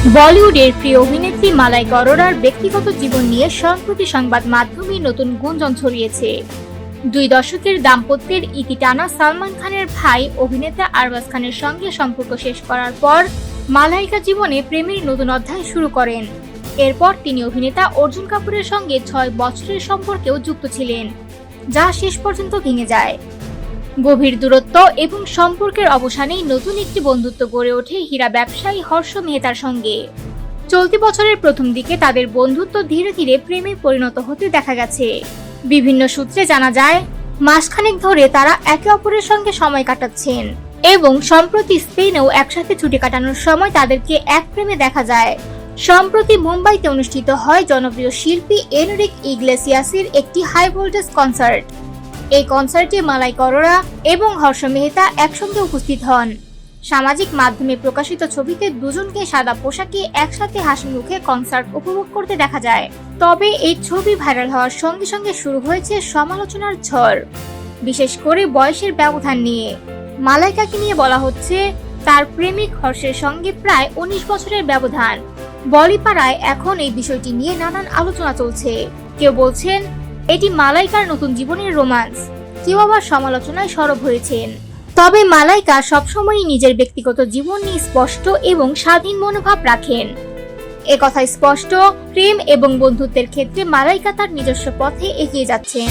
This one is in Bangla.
বলিউডের প্রিয় অভিনেত্রী মালাই অরোরার ব্যক্তিগত জীবন নিয়ে সম্প্রতি সংবাদ মাধ্যমে নতুন গুঞ্জন ছড়িয়েছে। দুই দশকের দাম্পত্যের ইতি টানা সালমান খানের ভাই অভিনেতা আরবাজ খানের সঙ্গে সম্পর্ক শেষ করার পর মালাইকা জীবনে প্রেমের নতুন অধ্যায় শুরু করেন। এরপর তিনি অভিনেতা অর্জুন কাপুরের সঙ্গে ছয় বছরের সম্পর্কেও যুক্ত ছিলেন, যা শেষ পর্যন্ত ভেঙে যায়। গভীর দূরত্ব এবং সম্পর্কের অবসানেই নতুন একটি বন্ধুত্ব গড়ে ওঠে হীরা ব্যবসায়ী হর্ষ মেহতার সঙ্গে। চলতি বছরের প্রথম দিকে তাদের বন্ধুত্ব ধীরে ধীরে প্রেমে পরিণত হতে দেখা গেছে। বিভিন্ন সূত্রে জানা যায়, মাসখানেক ধরে তারা একে অপরের সঙ্গে সময় কাটাচ্ছেন এবং সম্প্রতি স্পেনেও একসাথে ছুটি কাটানোর সময় তাদেরকে এক প্রেমে দেখা যায়। সম্প্রতি মুম্বাইতে অনুষ্ঠিত হয় জনপ্রিয় শিল্পী এনরিক ইগলেসিয়াসের একটি হাই ভোল্টেজ কনসার্ট। এই কনসার্টে মালাই করোরা এবং হর্ষ মেহতা একসঙ্গে উপস্থিত হন। সামাজিক মাধ্যমে প্রকাশিত ছবিতে দুজনকে সাদা পোশাকে একসাথে হাসি মুখে কনসার্ট উপভোগ করতে দেখা যায়। তবে এই ছবি ভাইরাল হওয়ার সঙ্গে সঙ্গে শুরু হয়েছে সমালোচনার ঝড়, বিশেষ করে বয়সের ব্যবধান নিয়ে। মালাইকাকে নিয়ে বলা হচ্ছে? তার প্রেমিক হর্ষের সঙ্গে প্রায় উনিশ বছরের ব্যবধান। বলিপাড়ায় এখন এই বিষয়টি নিয়ে নানান আলোচনা চলছে। কেউ বলছেন এটি মালাইকার নতুন জীবনের রোমান্স। কেউ আবার সমালোচনায় সরব হয়েছেন। তবে মালাইকা সবসময়ই নিজের ব্যক্তিগত জীবন নিয়ে স্পষ্ট এবং স্বাধীন মনোভাব রাখেন। এ কথা স্পষ্ট, প্রেম এবং বন্ধুত্বের ক্ষেত্রে মালাইকা তার নিজস্ব পথে এগিয়ে যাচ্ছেন।